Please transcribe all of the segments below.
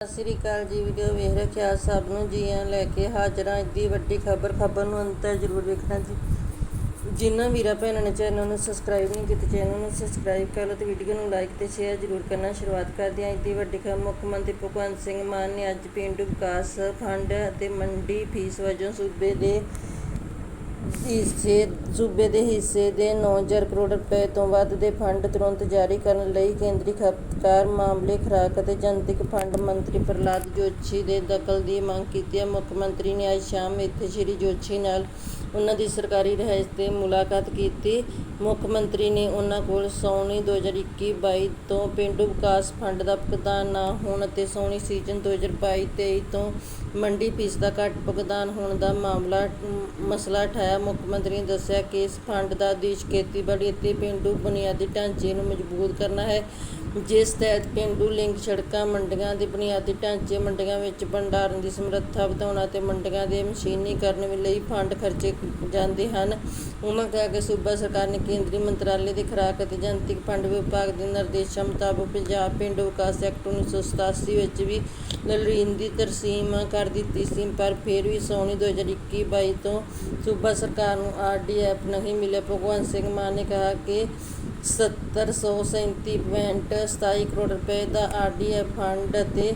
ਸਤਿ ਸ੍ਰੀ ਅਕਾਲ ਜੀ ਵੀਡੀਓ ਵੇਖ ਰੱਖਿਆ ਸਭ ਨੂੰ ਜੀਆਂ ਲੈ ਕੇ ਹਾਜ਼ਰਾਂ ਇੱਡੀ ਵੱਡੀ ਖਬਰ ਖਬਰ ਨੂੰ ਅੰਤ ਤੱਕ ਜ਼ਰੂਰ ਵੇਖਣਾ ਜੀ। ਜਿਨ੍ਹਾਂ ਵੀਰਾਂ ਭੈਣਾਂ ਨੇ ਚੈਨਲ ਨੂੰ ਸਬਸਕ੍ਰਾਈਬ ਨਹੀਂ ਕੀਤਾ, ਚੈਨਲ ਨੂੰ ਸਬਸਕ੍ਰਾਈਬ ਕਰ ਲਓ ਤੇ ਵੀਡੀਓ ਨੂੰ ਲਾਈਕ ਤੇ ਸ਼ੇਅਰ ਜ਼ਰੂਰ ਕਰਨਾ। ਸ਼ੁਰੂਆਤ ਕਰਦੇ ਹਾਂ ਇੱਡੀ ਵੱਡੀ ਖਬਰ। ਮੁੱਖ ਮੰਤਰੀ ਭਗਵੰਤ ਸਿੰਘ ਮਾਨ ਨੇ ਅੱਜ ਪੇਂਡੂ ਵਿਕਾਸ ਫੰਡ ਅਤੇ ਮੰਡੀ ਫੀਸ ਵਜੋਂ ਸੂਬੇ ਦੇ ਹਿੱਸੇ, ਸੂਬੇ ਦੇ ਹਿੱਸੇ ਦੇ ਨੌ ਹਜ਼ਾਰ ਕਰੋੜ ਰੁਪਏ ਤੋਂ ਵੱਧ ਦੇ ਫੰਡ ਤੁਰੰਤ ਜਾਰੀ ਕਰਨ ਲਈ ਕੇਂਦਰੀ ਖਪਤਕਾਰ ਮਾਮਲੇ ਖੁਰਾਕ ਅਤੇ ਜਨਤਕ ਫੰਡ ਮੰਤਰੀ ਪ੍ਰਹਲਾਦ ਜੋਸ਼ੀ ਦੇ ਦਖਲ ਦੀ ਮੰਗ ਕੀਤੀ ਹੈ। ਮੁੱਖ ਮੰਤਰੀ ਨੇ ਅੱਜ ਸ਼ਾਮ ਇੱਥੇ ਸ਼੍ਰੀ ਜੋਸ਼ੀ ਨਾਲ ਉਹਨਾਂ ਦੀ ਸਰਕਾਰੀ ਰਿਹਾਇਸ਼ ਤੇ ਮੁਲਾਕਾਤ ਕੀਤੀ। ਮੁੱਖ ਮੰਤਰੀ ਨੇ ਉਹਨਾਂ ਕੋਲ ਸੌਣੀ 2021-22 ਤੋਂ ਪਿੰਡੂ ਵਿਕਾਸ ਫੰਡ ਦਾ ਭੁਗਤਾਨ ਨਾ ਹੋਣ ਅਤੇ ਸੌਣੀ ਸੀਜ਼ਨ 2022-23 ਤੋਂ ਮੰਡੀ ਫੀਸ ਦਾ ਘੱਟ ਭੁਗਤਾਨ ਹੋਣ ਦਾ ਮਾਮਲਾ, ਮਸਲਾ ਉਠਾਇਆ ਮੁੱਖ ਮੰਤਰੀ ਨੇ ਦੱਸਿਆ ਕਿ ਇਸ ਫੰਡ ਦਾ ਉਦੇਸ਼ ਖੇਤੀਬਾੜੀ ਅਤੇ ਪਿੰਡੂ ਬੁਨਿਆਦੀ ਢਾਂਚੇ ਨੂੰ ਮਜ਼ਬੂਤ ਕਰਨਾ ਹੈ। ਜਿਸ ਤਹਿਤ ਪਿੰਡੂ ਲਿੰਕ ਸੜਕਾਂ, ਮੰਡੀਆਂ ਦੇ ਬੁਨਿਆਦੀ ਢਾਂਚੇ ਮੰਡੀਆਂ ਵਿੱਚ ਭੰਡਾਰਨ ਦੀ ਸਮਰੱਥਾ ਵਧਾਉਣਾ ਅਤੇ ਮੰਡੀਆਂ ਦੇ ਮਸ਼ੀਨੀਕਰਨ ਲਈ ਫੰਡ ਖਰਚੇ ਜਾਂਦੇ ਹਨ। ਉਹਨਾਂ ਕਿਹਾ ਕਿ ਸੂਬਾ ਸਰਕਾਰ ਨੇ ਕੇਂਦਰੀ ਮੰਤਰਾਲੇ ਦੇ ਖੁਰਾਕ ਅਤੇ ਜਨਤਕ ਫੰਡ ਵਿਭਾਗ ਦੇ ਨਿਰਦੇਸ਼ਾਂ ਮੁਤਾਬਕ ਪੰਜਾਬ ਪਿੰਡੂ ਵਿਕਾਸ ਐਕਟ 1987 ਵਿੱਚ ਵੀ ਲੋੜੀਂਦੀ ਤਰਸੀਮ ਕਰ ਦਿੱਤੀ ਸੀ, ਪਰ ਫਿਰ ਵੀ ਸੋਣੀ 2021-22 ਤੋਂ ਸੂਬਾ ਸਰਕਾਰ ਨੂੰ ਆਰਡੀਐਫ ਨਹੀਂ ਮਿਲਿਆ। ਭਗਵੰਤ ਸਿੰਘ ਮਾਨ ਨੇ ਕਿਹਾ ਕਿ 1737.27 ਕਰੋੜ ਰੁਪਏ ਦਾ ਆਰਡੀਐਫ ਫੰਡ ਅਤੇ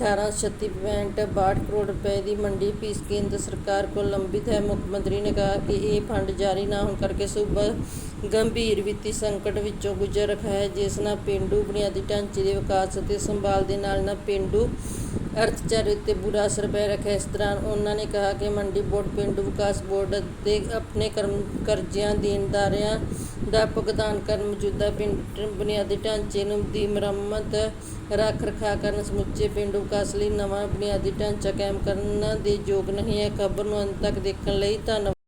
1836.62 ਕਰੋੜ ਰੁਪਏ ਦੀ ਮੰਡੀ ਫੀਸ ਕੇਂਦਰ ਸਰਕਾਰ ਕੋਲ ਲੰਬਿਤ ਹੈ। ਮੁੱਖ ਮੰਤਰੀ ਨੇ ਕਿਹਾ ਕਿ ਇਹ ਫੰਡ ਜਾਰੀ ਨਾ ਹੋਣ ਕਰਕੇ ਸੂਬਾ ਗੰਭੀਰ ਵਿੱਤੀ ਸੰਕਟ ਵਿੱਚੋਂ ਗੁਜ਼ਰ ਰਿਹਾ ਹੈ, ਜਿਸ ਨਾਲ ਪਿੰਡੂ ਬੁਨਿਆਦੀ ਢਾਂਚੇ ਦੇ ਵਿਕਾਸ ਅਤੇ ਸੰਭਾਲ ਦੇ ਨਾਲ ਨਾਲ ਪਿੰਡੂ ਅਰਥਚਾਰੇ ਉੱਤੇ ਬੁਰਾ ਅਸਰ ਪੈ ਰਿਹਾ ਇਸ ਦੌਰਾਨ ਉਹਨਾਂ ਨੇ ਕਿਹਾ ਕਿ ਮੰਡੀ ਬੋਰਡ, ਪੇਂਡੂ ਵਿਕਾਸ ਬੋਰਡ ਅਤੇ ਆਪਣੇ ਕਰਮ, ਕਰਜ਼ਿਆਂ, ਦੇਣਦਾਰਿਆਂ ਦਾ ਭੁਗਤਾਨ ਕਰਨ ਮੌਜੂਦਾ ਪਿੰਡ ਬੁਨਿਆਦੀ ਢਾਂਚੇ ਨੂੰ ਦੀ ਮੁਰੰਮਤ ਰੱਖ ਰਖਾ ਕਰਨ ਸਮੁੱਚੇ ਪੇਂਡੂ ਵਿਕਾਸ ਲਈ ਨਵਾਂ ਬੁਨਿਆਦੀ ਢਾਂਚਾ ਕਾਇਮ ਕਰਨ ਦੇ ਯੋਗ ਨਹੀਂ ਹੈ। ਖਬਰ ਨੂੰ ਅੰਤ ਤੱਕ ਦੇਖਣ ਲਈ ਧੰਨਵਾਦ।